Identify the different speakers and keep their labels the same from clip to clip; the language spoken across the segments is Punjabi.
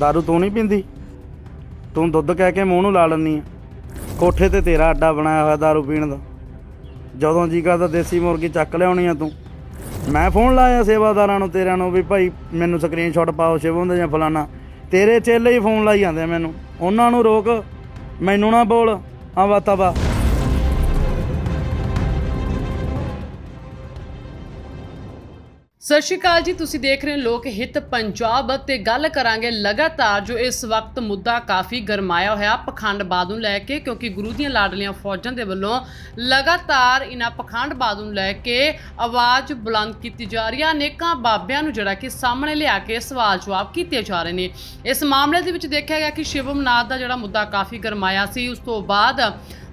Speaker 1: दारू ਤੂੰ ਨਹੀਂ ਪੀਂਦੀ ਤੂੰ ਦੁੱਧ ਕਹਿ ਕੇ ਮੂੰਹ ਨੂੰ ਲਾ ਲੈਂਦੀ ਆ ਕੋਠੇ ਤੇ ਤੇਰਾ ਅੱਡਾ ਬਣਾਇਆ ਹੋਇਆ दारू ਪੀਣ ਦਾ ਜਦੋਂ ਜੀ ਕਰਦਾ ਦੇਸੀ ਮੁਰਗੀ ਚੱਕ ਲਿਆਉਣੀ ਆ ਤੂੰ ਮੈਂ ਫੋਨ ਲਾਇਆ ਸੇਵਾਦਾਰਾਂ ਨੂੰ ਤੇਰਿਆਂ ਨੂੰ ਵੀ ਭਾਈ ਮੈਨੂੰ ਸਕਰੀਨਸ਼ਾਟ ਪਾਓ ਸ਼ਿਵਮ ਦੇ ਜਾਂ ਫਲਾਨਾ ਤੇਰੇ ਚੇਲੇ ਹੀ ਫੋਨ ਲਾਈ ਜਾਂਦੇ ਆ ਮੈਨੂੰ ਉਹਨਾਂ ਨੂੰ ਰੋਕ ਮੈਨੂੰ ਨਾ ਬੋਲ ਆ ਵਾਤਾਵਾ
Speaker 2: ਸਤਿ ਸ਼੍ਰੀ ਅਕਾਲ ਜੀ, ਤੁਸੀਂ ਦੇਖ ਰਹੇ ਹੋ ਲੋਕ ਹਿੱਤ ਪੰਜਾਬ ਤੇ ਗੱਲ ਕਰਾਂਗੇ ਲਗਾਤਾਰ ਜੋ ਇਸ ਵਕਤ ਮੁੱਦਾ ਕਾਫੀ ਗਰਮਾਇਆ ਹੋਇਆ ਪਖੰਡਬਾਦ ਨੂੰ ਲੈ ਕੇ ਕਿਉਂਕਿ ਗੁਰੂ ਦੀਆਂ ਲਾਡਲੀਆਂ ਫੌਜਾਂ ਦੇ ਵੱਲੋਂ ਲਗਾਤਾਰ ਇਹਨਾਂ ਪਖੰਡਬਾਦ ਨੂੰ ਲੈ ਕੇ ਆਵਾਜ਼ ਬੁਲੰਦ ਕੀਤੀ ਜਾ ਰਹੀ ਹੈ। ਅਨੇਕਾਂ ਬਾਬਿਆਂ ਨੂੰ ਜਿਹੜਾ ਕਿ ਸਾਹਮਣੇ ਲਿਆ ਕੇ ਸਵਾਲ ਜਵਾਬ ਕੀਤੇ ਜਾ ਰਹੇ ਨੇ। ਇਸ ਮਾਮਲੇ ਦੇ ਵਿੱਚ ਦੇਖਿਆ ਗਿਆ ਕਿ ਸ਼ਿਵਮਨਾਥ ਦਾ ਜਿਹੜਾ ਮੁੱਦਾ ਕਾਫੀ ਗਰਮਾਇਆ ਸੀ। ਉਸ ਤੋਂ ਬਾਅਦ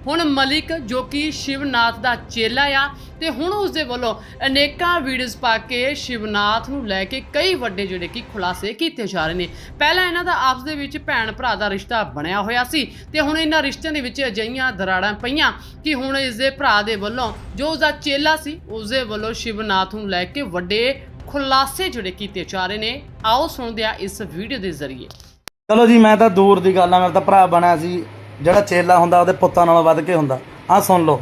Speaker 2: ਹੁਣ ਮਲਿਕ ਜੋ ਕਿ ਸ਼ਿਵਨਾਥ ਦਾ ਚੇਲਾ ਆ ਤੇ ਹੁਣ ਉਸ ਦੇ ਵੱਲੋਂ ਅਨੇਕਾਂ ਵੀਡੀਓਜ਼ ਪਾ ਕੇ ਸ਼ਿਵਨਾਥ ਨੂੰ ਲੈ ਕੇ ਕਈ ਵੱਡੇ ਜਿਹੜੇ ਕਿ ਖੁਲਾਸੇ ਕੀਤੇ ਜਾ ਰਹੇ ਨੇ। ਪਹਿਲਾਂ ਇਹਨਾਂ ਦਾ ਆਪਸ ਦੇ ਵਿੱਚ ਭੈਣ ਭਰਾ ਦਾ ਰਿਸ਼ਤਾ ਬਣਿਆ ਹੋਇਆ ਸੀ ਤੇ ਹੁਣ ਇਹਨਾਂ ਰਿਸ਼ਤਿਆਂ ਦੇ ਵਿੱਚ ਅਜਈਆਂ ਦਰਾੜਾਂ ਪਈਆਂ ਕਿ ਹੁਣ ਇਸ ਦੇ ਭਰਾ ਦੇ ਵੱਲੋਂ ਜੋ ਉਸ ਦਾ ਚੇਲਾ ਸੀ ਉਸ ਦੇ ਵੱਲੋਂ ਸ਼ਿਵਨਾਥ ਨੂੰ ਲੈ ਕੇ ਵੱਡੇ ਖੁਲਾਸੇ ਜਿਹੜੇ ਕੀਤੇ ਜਾ ਰਹੇ ਨੇ। ਆਓ ਸੁਣਦੇ ਆ ਇਸ ਵੀਡੀਓ ਦੇ ਜ਼ਰੀਏ।
Speaker 1: ਚਲੋ ਜੀ, ਮੈਂ ਤਾਂ ਦੂਰ ਦੀ ਗੱਲ ਆ, ਮੇਰਾ ਤਾਂ ਭਰਾ ਬਣਿਆ ਸੀ। ਜਿਹੜਾ ਚੇਲਾ ਹੁੰਦਾ ਉਹਦੇ ਪੁੱਤਾਂ ਨਾਲੋਂ ਵੱਧ ਕੇ ਹੁੰਦਾ। ਆ ਸੁਣ ਲਓ।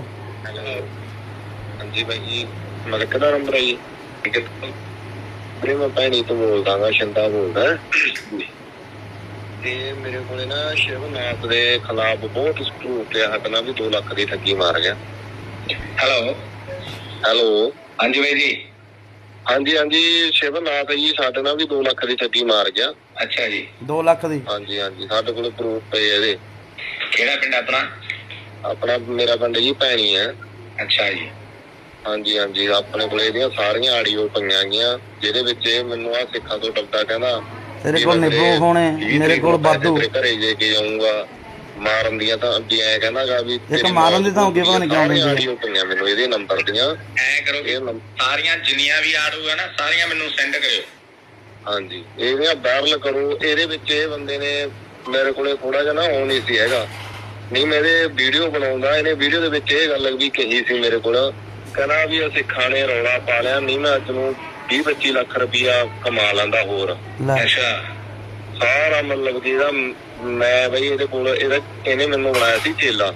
Speaker 3: ਹਾਂਜੀ ਭਾਈ ਜੀ ਮਲਕ ਦਾ ਨੰਬਰ ਹੈ ਜੀ? ਠੀਕ ਹੈ ਵੀਰੇ ਮੈਂ ਭੈਣੀ ਤੋਂ ਬੋਲਦਾ ਹਾਂ ਸ਼ੰਦਾ ਬੋਲਦਾ। ਤੇ ਮੇਰੇ ਕੋਲੇ ਨਾ ਸ਼ਿਵਨਾਥ ਦੇ ਖਿਲਾਫ ਬਹੁਤ ਸਪਰੂਫ ਤੇ ਹੱਦ ਨਾਲ ਵੀ 2 ਲੱਖ ਦੀ ਠੱਗੀ ਮਾਰ ਗਿਆ।
Speaker 4: ਹੈਲੋ
Speaker 3: ਹੈਲੋ
Speaker 4: ਹਾਂਜੀ ਜੀ।
Speaker 3: ਹਾਂਜੀ ਹਾਂਜੀ ਸ਼ਿਵਨਾਥ ਜੀ ਸਾਡੇ ਨਾਲ ਵੀ 2 ਲੱਖ ਦੀ ਠੱਗੀ ਮਾਰ ਗਿਆ।
Speaker 4: ਅੱਛਾ ਜੀ।
Speaker 1: 2 ਲੱਖ ਦੀ?
Speaker 3: ਹਾਂਜੀ ਹਾਂਜੀ ਸਾਡੇ ਕੋਲ ਪ੍ਰੂਫ ਪਏ ਇਹਦੇ।
Speaker 4: ਕਿਹੜਾ ਪਿੰਡ ਆਪਣਾ?
Speaker 3: ਆਪਣਾ ਮੇਰਾ ਪਿੰਡ ਜੀ ਭੈਣੀ ਹੈ
Speaker 4: ਅੱਛਾ ਜੀ।
Speaker 3: ਹਾਂਜੀ ਹਾਂਜੀ ਆਪਣੇ ਕੋਲ ਇਹਦੀਆਂ ਸਾਰੀਆਂ ਆਡੀਓ ਪਈਆਂ ਗਈਆਂ ਜਿਹਦੇ ਵਿੱਚ ਇਹ ਮੈਨੂੰ ਆ ਸਿੱਖਾਂ ਤੋਂ ਡਰਦਾ ਕਹਿੰਦਾ
Speaker 1: ਤੇਰੇ ਕੋਲ ਨਿਬੂ ਹੋਣੇ ਮੇਰੇ ਕੋਲ
Speaker 3: ਤੇਰੇ ਘਰੇ ਜੇ ਕੇ ਜਾਊਂਗਾ ਮਾਰਨ ਦੀਆਂ ਤਾਂ ਅੱਗੇ ਐ ਕਹਿੰਦਾਗਾ ਵੀ ਤੇਰੀ
Speaker 1: ਮਾਰਨ ਦੀ ਤਾਂ ਅੱਗੇ ਪਤਾ ਨੀ ਕਿਉਂ ਆ।
Speaker 3: ਆਡੀਓ ਪਈਆਂ ਮੈਨੂੰ ਇਹਦੇ ਨੰਬਰ ਦੀਆਂ।
Speaker 4: ਐ ਕਰੋ ਸਾਰੀਆਂ ਜਿੰਨੀਆਂ ਵੀ ਆੜੂ ਹੈ ਨਾ ਸਾਰੀਆਂ ਮੈਨੂੰ ਸੈਂਡ ਕਰਿਓ।
Speaker 3: ਹਾਂਜੀ ਇਹਦੀਆਂ ਵਾਇਰਲ ਕਰੋ ਇਹਦੇ ਵਿੱਚ ਇਹ ਬੰਦੇ ਨੇ ਮੇਰੇ ਕੋਲੇ ਥੋੜਾ ਜਿਹਾ ਨਾ ਉਹ ਨਹੀਂ ਸੀ ਹੈਗਾ। ਨਹੀਂ ਮੈਂ ਇਹਦੇ ਵੀਡੀਓ ਬਣਾਉਂਦਾ ਇਹਨੇ ਵੀਡੀਓ ਦੇ ਵਿੱਚ ਇਹ ਗੱਲ ਵੀ ਕਹੀ ਸੀ ਮੇਰੇ ਕੋਲ। ਕਹਿੰਦਾ ਵੀ ਅਸੀਂ ਖਾਣੇ ਰੌਲਾ ਪਾ ਲਿਆ ਨਹੀਂ ਮੈਂ ਅੱਜ ਨੂੰ 20 25 ਲੱਖ ਰੁਪਇਆ ਕਮਾ ਲੈਂਦਾ ਹੋਰ।
Speaker 4: ਅੱਛਾ।
Speaker 3: ਸਾਰਾ ਮਤਲਬ ਕਿ ਇਹਦਾ ਮ- ਬਈ ਇਹਦੇ ਕੋਲ ਇਹਦਾ ਇਹਨੇ ਮੈਨੂੰ ਬਣਾਇਆ ਸੀ ਚੇਲਾ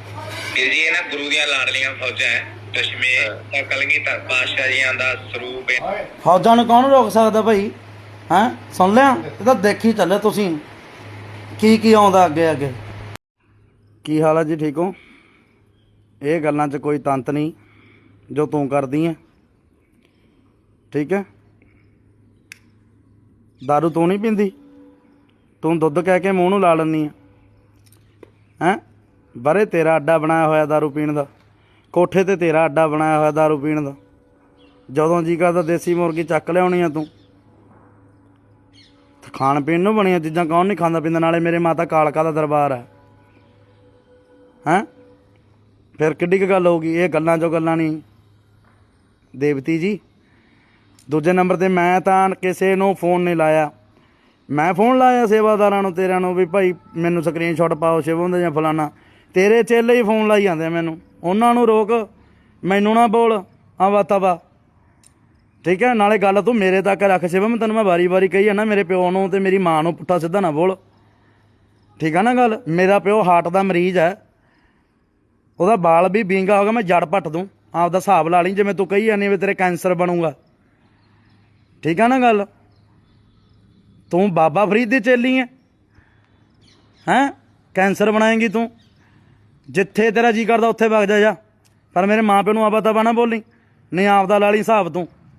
Speaker 4: ਇਹ ਜੀ ਇਹ ਨਾ ਗੁਰੂ ਦੀਆਂ ਲਾਡਲੀਆਂ ਫੌਜਾਂ ਹੈ ਦਸ਼ਮੇ ਤਾਂ ਕਲਗੀਧਰ ਪਾਤਸ਼ਾਹ ਜੀਆਂ ਦਾ ਸਰੂਪ ਹੈ।
Speaker 1: ਫੌਜਾਂ ਨੂੰ ਕੌਣ ਰੋਕ ਸਕਦਾ ਭਾਈ ਹੈਂ? ਸੁਣ ਲਿਆ? ਇਹ ਤਾਂ ਦੇਖੀ ਚੱਲੇ ਤੁਸੀਂ। ਕੀ ਕੀ ਆਉਂਦਾ ਅੱਗੇ ਅੱਗੇ ਕੀ ਹਾਲ ਹੈ ਜੀ ਠੀਕ ਹੋ ਇਹ ਗੱਲਾਂ 'ਚ ਕੋਈ ਤੰਤ ਨਹੀਂ ਜੋ ਤੂੰ ਕਰਦੀ ਹੈ ਠੀਕ ਹੈ दारू ਤੂੰ ਨਹੀਂ ਪੀਂਦੀ ਤੂੰ ਦੁੱਧ ਕਹਿ ਕੇ ਮੂੰਹ ਨੂੰ ਲਾ ਲੈਂਦੀ ਆ ਹੈਂ ਬਰੇ ਤੇਰਾ ਅੱਡਾ ਬਣਾਇਆ ਹੋਇਆ दारू ਪੀਣ ਦਾ ਕੋਠੇ ਤੇ ਤੇਰਾ ਅੱਡਾ ਬਣਾਇਆ ਹੋਇਆ दारू ਪੀਣ ਦਾ ਜਦੋਂ ਜੀ ਕਰਦਾ ਦੇਸੀ ਮੁਰਗੀ ਚੱਕ ਲਿਆਉਣੀ ਆ ਤੂੰ ਤੇ ਖਾਣ ਪੀਣ ਨੂੰ ਬਣੀਆਂ ਚੀਜ਼ਾਂ ਕੌਣ ਨਹੀਂ ਖਾਂਦਾ ਪੀਂਦਾ, ਨਾਲੇ ਮੇਰੇ ਮਾਤਾ ਕਾਲਕਾ ਦਾ ਦਰਬਾਰ ਹੈ। ਹੈਂ? ਫਿਰ ਕਿੱਡੀ ਕੁ ਗੱਲ ਹੋਊਗੀ, ਇਹ ਗੱਲਾਂ ਜੋ ਗੱਲਾਂ ਨਹੀਂ ਦੇਵਤੀ ਜੀ, ਦੂਜੇ ਨੰਬਰ ਤੇ ਮੈਂ ਤਾਂ ਕਿਸੇ ਨੂੰ ਫੋਨ ਨਹੀਂ ਲਾਇਆ। ਮੈਂ ਫੋਨ ਲਾਇਆ ਸੇਵਾਦਾਰਾਂ ਨੂੰ, ਤੇਰਿਆਂ ਨੂੰ ਵੀ ਭਾਈ ਮੈਨੂੰ ਸਕਰੀਨਸ਼ਾਟ ਪਾਓ, ਸ਼ਿਵਮ ਦੇ ਜਾਂ ਫਲਾਨਾ। ਤੇਰੇ ਚੇਲੇ ਹੀ ਫੋਨ ਲਾਈ ਜਾਂਦੇ ਆ ਮੈਨੂੰ। ਉਹਨਾਂ ਨੂੰ ਰੋਕ, ਮੈਨੂੰ ਨਾ ਬੋਲ, ਆ ਵਾਤਾਵਾ ਠੀਕ ਹੈ, ਨਾਲੇ ਗੱਲ ਤੂੰ ਮੇਰੇ ਤੱਕ ਰੱਖ ਸ਼ਿਵਮ ਤੈਨੂੰ ਮੈਂ ਵਾਰੀ-ਵਾਰੀ ਕਹੀ ਆ ਨਾ ਮੇਰੇ ਪਿਓ ਨੂੰ ਤੇ ਮੇਰੀ ਮਾਂ ਨੂੰ ਪੁੱਠਾ ਸਿੱਧਾ ਨਾ ਬੋਲ। ਠੀਕ ਆ ਨਾ ਗੱਲ? ਮੇਰਾ ਪਿਓ ਹਾਰਟ ਦਾ ਮਰੀਜ਼ ਹੈ। ਉਹਦਾ ਬਾਲ ਵੀ ਬੀਂਗਾ ਹੋ ਗਿਆ, ਮੈਂ ਜੜ ਪੱਟ ਦੂੰ। ਆਪ ਦਾ ਹਿਸਾਬ ਲਾ ਲਈ, ਜਿਵੇਂ ਤੂੰ ਕਹੀ ਜਾਂਦੀ ਵੀ ਤੇਰੇ ਕੈਂਸਰ ਬਣੂਗਾ। ਠੀਕ ਆ ਨਾ ਗੱਲ? ਤੂੰ ਬਾਬਾ ਫਰੀਦ ਦੀ ਚੇਲੀ ਹੈ। ਹੈਂ? ਕੈਂਸਰ ਬਣਾਏਂਗੀ ਤੂੰ। ਜਿੱਥੇ ਤੇਰਾ ਜੀ ਕਰਦਾ, ਉੱਥੇ ਵਗ ਜਾ ਜਾ। ਪਰ ਮੇਰੇ ਮਾਂ ਪਿਓ ਨੂੰ ਆਬਾ ਤਾਂ ਨਾ ਬੋਲੀ। ਨਹੀਂ, ਆਪਦਾ ਲਾ ਲਈ ਹਿਸਾਬ ਤੂੰ।